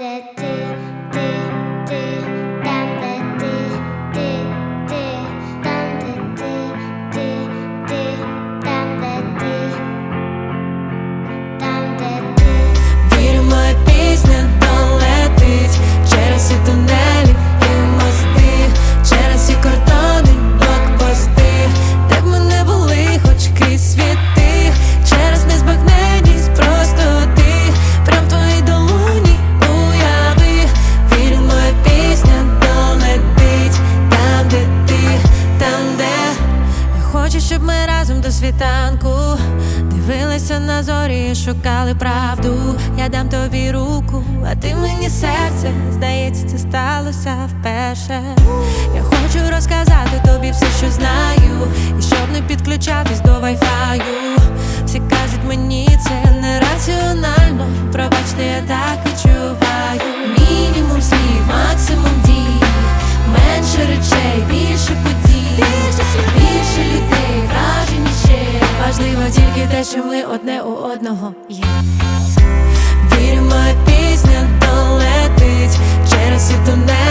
де ти, до світанку дивилися на зорі, шукали правду. Я дам тобі руку, а ти мені серце. Здається, це сталося вперше. Я хочу розказати тобі все, що знаю, і щоб не підключатись до вайфаю. Всі кажуть мені це нераціонально. Пробачте, я так відчуваю. що ми одне у одного є. Вірю, моя пісня долетить через світу не